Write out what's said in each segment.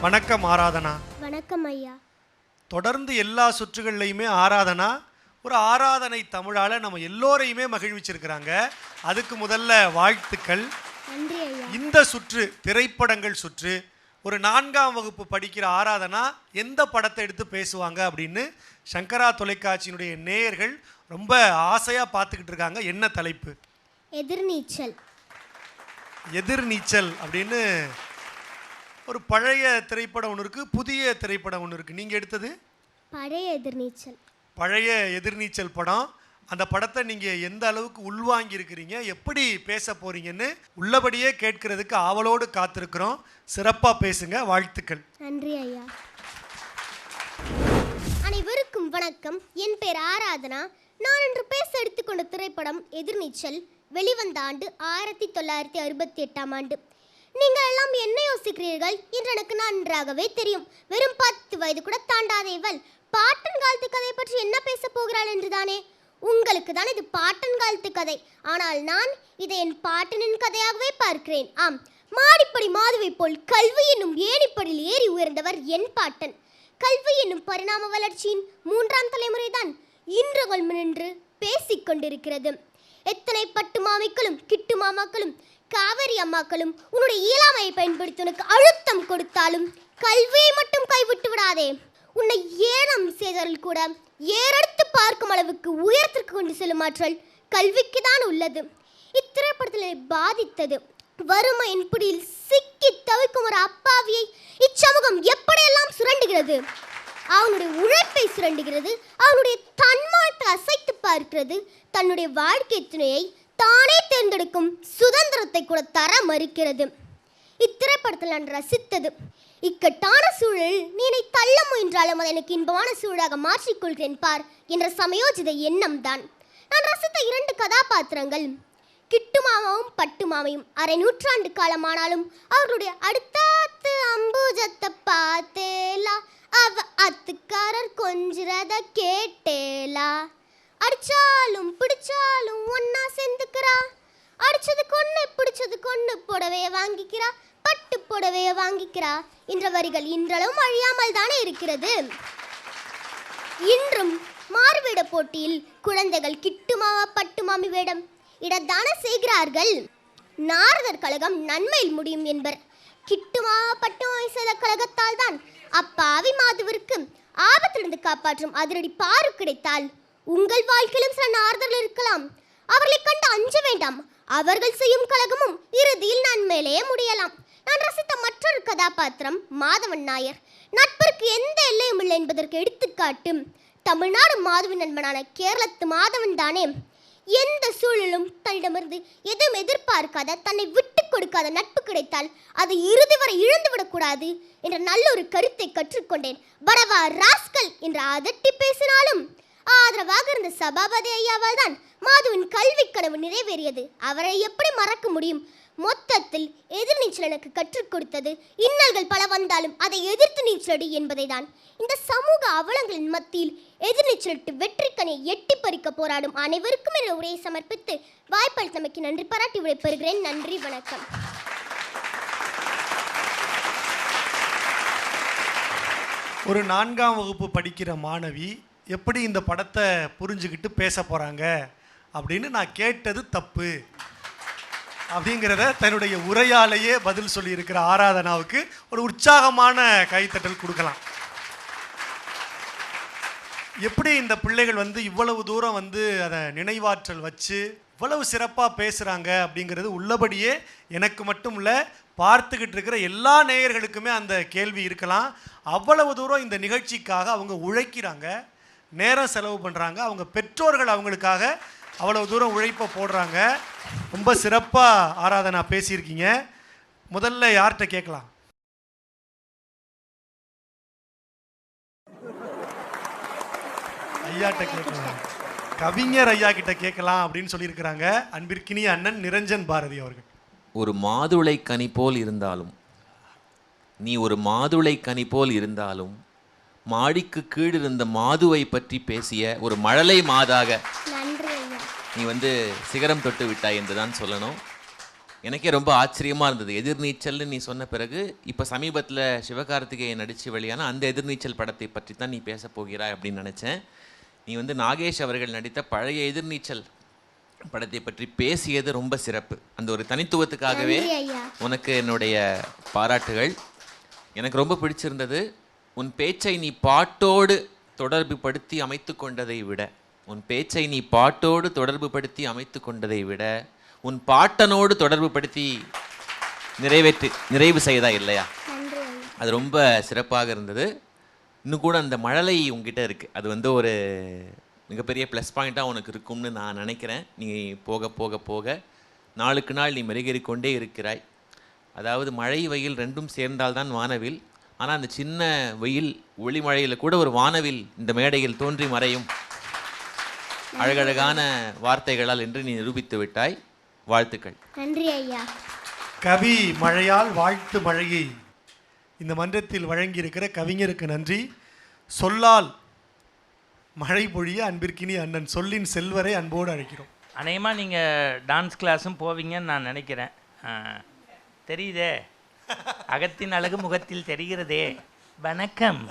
வணக்கம் ஆராதனா. வணக்கம் ஐயா. தொடர்ந்து எல்லா சுற்றுகள்லையுமே ஆராதனா. ஒரு ஆராதனை தமிழால நம்ம எல்லோரையுமே மகிழ்விச்சிருக்கிறாங்க. அதுக்கு முதல்ல வாழ்த்துக்கள். இந்த சுற்று திரைப்படங்கள் சுற்று ஒரு நான்காம் வகுப்பு படிக்கிற ஆராதனா எந்த படத்தை எடுத்து பேசுவாங்க அப்படின்னு சங்கரா தொலைக்காட்சியினுடைய நேயர்கள் ரொம்ப ஆசையாக பார்த்துக்கிட்டு இருக்காங்க. என்ன தலைப்பு? எதிர்நீச்சல். எதிர்நீச்சல் அப்படின்னு ஒரு பழைய திரைப்படம் ஒன்று இருக்குது புதிய திரைப்படம் ஒன்று இருக்குது நீங்கள் எடுத்தது? பழைய எதிர்நீச்சல். பழைய எதிர்நீச்சல் படம். அந்த படத்தை நீங்கள் எந்த அளவுக்கு உள்வாங்கி இருக்கிறீங்க எப்படி பேச போறீங்கன்னு உள்ளபடியே கேட்கறதுக்கு ஆவலோடு காத்திருக்கிறோம். சிறப்பாக பேசுங்க வாழ்த்துக்கள். நன்றி ஐயா. அனைவருக்கும் வணக்கம். என் பேர் ஆராதனா. நான் இன்று பேச எடுத்துக்கொண்ட திரைப்படம் எதிர்நீச்சல் வெளிவந்த ஆண்டு ஆயிரத்தி தொள்ளாயிரத்தி அறுபத்தி எட்டாம் ஆண்டு. நீங்கள் எல்லாம் யோசிக்கிறீர்கள் என்று எனக்கு நன்றாகவே தெரியும். வெறும் பத்து வயது கூட தாண்டாத இவள். பாட்டன் காலத்து கதை பற்றி என்ன பேச போகிறாள் என்றுதானே? உங்களுக்கு தான் இது பாட்டன் காலத்து கதை. ஆனால் நான் இதை என் பாட்டனின் கதையாகவே பார்க்கிறேன். ஆம் மாடிப்படி மாதுவை போல் கல்வி என்னும் ஏணிப்படியில் ஏறி உயர்ந்தவர் என் பாட்டன். கல்வி என்னும் பரிணாம வளர்ச்சியின் மூன்றாம் தலைமுறைதான் இன்று நின்று பேசிக் கொண்டிருக்கிறது எத்தனை பட்டு மாமிக்களும் கிட்டு மாமாக்களும் காவேரி அம்மாக்களும் உன்னுடைய இயலாமையை பயன்படுத்தி உனக்கு அழுத்தம் கொடுத்தாலும் கல்வியை மட்டும் கைவிட்டு விடாதே. உன்னை ஏனம் செய்தவர்கள் கூட ஏறெடுத்து பார்க்கும் அளவுக்கு உயரத்திற்கு கொண்டு செல்லும் ஆற்றல் கல்விக்கு தான் உள்ளது. இத்திரைப்படத்தில் பாதித்தது. வறுமையின் பிடியில் சிக்கி தவிக்கும் ஒரு அப்பாவியை இச்சமூகம் எப்படியெல்லாம் சுரண்டுகிறது? அவனுடைய உழைப்பை சுரண்டுகிறது. அவனுடைய தன்மானத்தை அசைத்து பார்க்கிறது. தன்னுடைய வாழ்க்கை துணையை தானே தேர்ந்தெடுக்கும் சுதந்திரத்தை கூட தர மறுக்கிறது. இத்திரைப்படத்தில் நான் ரசித்தது இக்கட்டான சூழலில் நீ என்னை தள்ள முயன்றாலும் அதை எனக்கு இன்பமான சூழலாக மாற்றிக்கொள்கிறேன் பார் என்ற சமயோஜித எண்ணம் தான் நான் ரசித்த இரண்டு கதாபாத்திரங்கள் கிட்டு மாமாவும் பட்டு மாமையும் அரை நூற்றாண்டு காலமானாலும் அவர்களுடைய அடுத்தாத்து அம்புஜத்தை பார்த்தேலா அவ அத்துக்காரர் கொஞ்சிறத கேட்டேலா. அடிச்சாலும் பிடிச்சாலும் ஒன்னா சேர்ந்துக்கிறா. அடிச்சது கொண்டு பிடிச்சது கொண்டு புடவைய வாங்கிக்கிறா. பட்டு புடவைய வாங்கிக்கிறா. என்ற வரிகள் இன்றளவும் அழியாமல் தானே இருக்கிறது. இன்றும் மாறுவேட போட்டியில் குழந்தைகள் கிட்டுமாவா பட்டுமாமி வேடம். இடத்தான செய்கிறார்கள். நாரதர் கழகம் நன்மையில் முடியும் என்பர். கிட்டுமாவா பட்டுமாமி செய்த கழகத்தால் தான் அப்பாவி மாதுவிற்கு ஆபத்திலிருந்து காப்பாற்றும் அதிரடி பாரு கிடைத்தால் உங்கள் வாழ்க்கையிலும் சில நார்தர்கள் இருக்கலாம். அவர்களை கண்டு அஞ்ச வேண்டாம். அவர்கள் செய்யும் கழகமும் இறுதியில் நான் மேலேயே முடியலாம். நான் ரசித்த மற்றொரு கதாபாத்திரம் மாதவன் நாயர். நட்பிற்கு எந்த எல்லையும் இல்லை என்பதற்கு எடுத்துக்காட்டு தமிழ்நாடு மாதவன் நண்பனான கேரளத்து மாதவன் தானே. எந்த சூழலும் தன்னிடமிருந்து எதுவும் எதிர்பார்க்காத தன்னை விட்டு கொடுக்காத நட்பு கிடைத்தால் அது இறுதி வரை இழந்து விடக்கூடாது என்ற நல்ல ஒரு கருத்தை கற்றுக்கொண்டேன். வரவா ராஸ்கல் என்று அதட்டி பேசினாலும் ஆதரவாக இருந்த சபாபதி ஐயாவால் தான் மாதுவின் கல்வி கனவு நிறைவேறியது. அவரை எப்படி மறக்க முடியும்? மொத்தத்தில் எதிர்நீச்சல் எனக்கு கற்றுக் கொடுத்தது. இன்னல்கள் பல வந்தாலும் அதை எதிர்த்து நீச்சலடி என்பதை தான் இந்த சமூக அவலங்களின் மத்தியில் எதிர்நீச்சலிட்டு வெற்றிக்கனை எட்டி பறிக்க போராடும் அனைவருக்கும் என உரையை சமர்ப்பித்து வாய்ப்பளித்தமைக்கு நன்றி. பாராட்டி விடைபெறுகிறேன். நன்றி. வணக்கம். ஒரு நான்காம் வகுப்பு படிக்கிற மாணவி எப்படி இந்த படத்தை புரிஞ்சுக்கிட்டு பேச போகிறாங்க அப்படின்னு நான் கேட்டது தப்பு. அப்படிங்கிறத தன்னுடைய உரையாலேயே பதில் சொல்லியிருக்கிற ஆராதனாவுக்கு ஒரு உற்சாகமான கைத்தட்டல் கொடுக்கலாம். எப்படி இந்த பிள்ளைகள் வந்து இவ்வளவு தூரம் வந்து அதை நினைவாற்றல் வச்சு இவ்வளவு சிறப்பாக பேசுகிறாங்க அப்படிங்கிறது உள்ளபடியே எனக்கு மட்டும் இல்லை பார்த்துக்கிட்டு இருக்கிற எல்லா நேயர்களுக்குமே அந்த கேள்வி இருக்கலாம். அவ்வளவு தூரம் இந்த நிகழ்ச்சிக்காக அவங்க உழைக்கிறாங்க. நேரம் செலவு பண்ணுறாங்க அவங்க பெற்றோர்கள் அவங்களுக்காக அவ்வளோ தூரம் உழைப்பை போடுறாங்க. ரொம்ப சிறப்பாக ஆராதனா பேசியிருக்கீங்க. முதல்ல யார்கிட்ட கேட்கலாம்? ஐயாட்ட கேட்கலாம். கவிஞர் ஐயா கிட்ட கேட்கலாம் அப்படின்னு சொல்லியிருக்கிறாங்க. அன்பிற்கினிய அண்ணன் நிரஞ்சன் பாரதி அவர்கள். ஒரு மாதுளை கனி போல் இருந்தாலும் நீ ஒரு மாதுளை கனி போல் இருந்தாலும் மாடிக்கு கீழ் இருந்த மாதுவை பற்றி பேசிய ஒரு மழலை மாதாக நீ வந்து சிகரம் தொட்டு விட்டாய் என்று தான் சொல்லணும். எனக்கே ரொம்ப ஆச்சரியமா இருந்தது. எதிர்நீச்சல்னு நீ சொன்ன பிறகு இப்போ சமீபத்தில் சிவகார்த்திகேயன் நடிச்சு வெளியான அந்த எதிர்நீச்சல் படத்தை பற்றி தான் நீ பேச போகிறாய் அப்படின்னு நினச்சேன். நீ வந்து நாகேஷ் அவர்கள் நடித்த பழைய எதிர்நீச்சல் படத்தை பற்றி பேசியது ரொம்ப சிறப்பு. அந்த ஒரு தனித்துவத்துக்காகவே உனக்கு என்னுடைய பாராட்டுகள். எனக்கு ரொம்ப பிடிச்சிருந்தது. உன் பேச்சை நீ பாட்டோடு தொடர்பு படுத்தி அமைத்து கொண்டதை விட உன் பேச்சை நீ பாட்டோடு தொடர்பு படுத்தி அமைத்து கொண்டதை விட உன் பாட்டனோடு தொடர்பு படுத்தி நிறைவேற்றி நிறைவு செய்தா இல்லையா? அது ரொம்ப சிறப்பாக இருந்தது. இன்னும் கூட அந்த மழலை உங்ககிட்ட இருக்குது அது வந்து ஒரு மிகப்பெரிய ப்ளஸ் பாயிண்ட்டாக உனக்கு இருக்கும்னு நான் நினைக்கிறேன். நீ போக போக போக நாளுக்கு நாள் நீ மெருகேறிக் கொண்டே இருக்கிறாய். அதாவது மழை வெயில் ரெண்டும் சேர்ந்தால்தான் வானவில். ஆனால் அந்த சின்ன வெயில் ஒளி மழையில் கூட ஒரு வானவில் இந்த மேடையில் தோன்றி மறையும். அழகழகான வார்த்தைகளால் என்று நீ நிரூபித்து விட்டாய். வாழ்த்துக்கள். நன்றி ஐயா. கவி மழையால் வாழ்த்து மழையை இந்த மன்றத்தில் வழங்கியிருக்கிற கவிஞருக்கு நன்றி. சொல்லால் மழை பொழிய அன்பிற்கினி அண்ணன் சொல்லின் செல்வரை அன்போடு அழைக்கிறோம். அநேகமாக நீங்கள் டான்ஸ் கிளாஸும் போவீங்கன்னு நான் நினைக்கிறேன். தெரியுதே? அகத்தின் அழகு முகத்தில் தெரிகிறதே. வணக்கம்.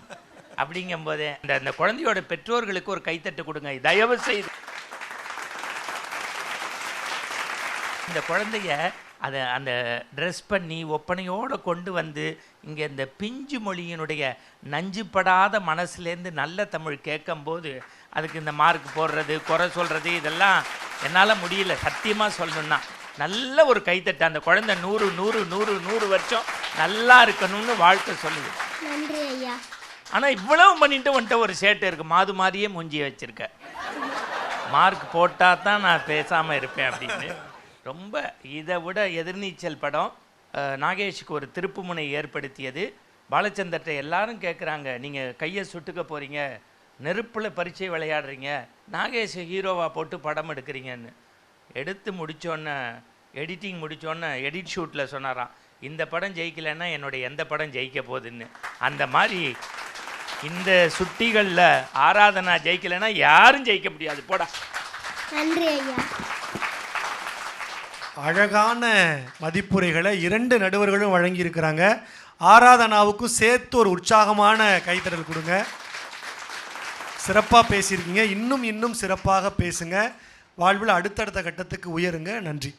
அப்படிங்கும்போதே அந்த அந்த குழந்தையோட பெற்றோர்களுக்கு ஒரு கைத்தட்டு கொடுங்க. தயவு செய்து இந்த குழந்தைய அதை அந்த ட்ரெஸ் பண்ணி ஒப்பனையோடு கொண்டு வந்து இங்கே இந்த பிஞ்சு மொழியினுடைய நஞ்சுப்படாத மனசுலேருந்து நல்ல தமிழ் கேட்கும்போது அதுக்கு இந்த மார்க் போடுறது குறை சொல்கிறது இதெல்லாம் என்னால் முடியல. சத்தியமாக சொல்லணுன்னா நல்ல ஒரு கைத்தட்டு. அந்த குழந்தை நூறு நூறு நூறு நூறு வருஷம் நல்லா இருக்கணும்னு வாழ்க்கை சொல்லுது. நன்றி ஐயா. ஆனால் இவ்வளவு பண்ணிட்டு வந்துட்ட ஒரு சேட்டு இருக்கு. மாது மாதிரியே மூஞ்சி வச்சிருக்க. மார்க் போட்டால் தான் நான் பேசாமல் இருப்பேன் அப்படின்னு. ரொம்ப இதை விட எதிர்நீச்சல் படம் நாகேஷுக்கு ஒரு திருப்புமுனை ஏற்படுத்தியது. பாலச்சந்தர்கிட்ட எல்லாரும் கேட்குறாங்க நீங்கள் கையை சுட்டுக்க போகிறீங்க நெருப்பில் பரீட்சை விளையாடுறீங்க நாகேஷ் ஹீரோவாக போட்டு படம் எடுக்கிறீங்கன்னு. எடுத்து முடிச்சோன்னே எடிட்டிங் முடிச்சோன்னே எடிட் ஷூட்டில் சொன்னாராம் இந்த படம் ஜெயிக்கலைன்னா என்னுடைய எந்த படம் ஜெயிக்க போகுதுன்னு. அந்த மாதிரி இந்த சுட்டிகளில் ஆராதனா ஜெயிக்கலைன்னா யாரும் ஜெயிக்க முடியாது. போடா. நன்றி ஐயா. அழகான மதிப்புரைகளை இரண்டு நடுவர்களும் வழங்கியிருக்கிறாங்க. ஆராதனாவுக்கும் சேர்த்து ஒரு உற்சாகமான கைத்தறல் கொடுங்க. சிறப்பாக பேசியிருக்கீங்க. இன்னும் இன்னும் சிறப்பாக பேசுங்க. வாழ்வில் அடுத்தடுத்த கட்டத்துக்கு உயருங்க. நன்றி.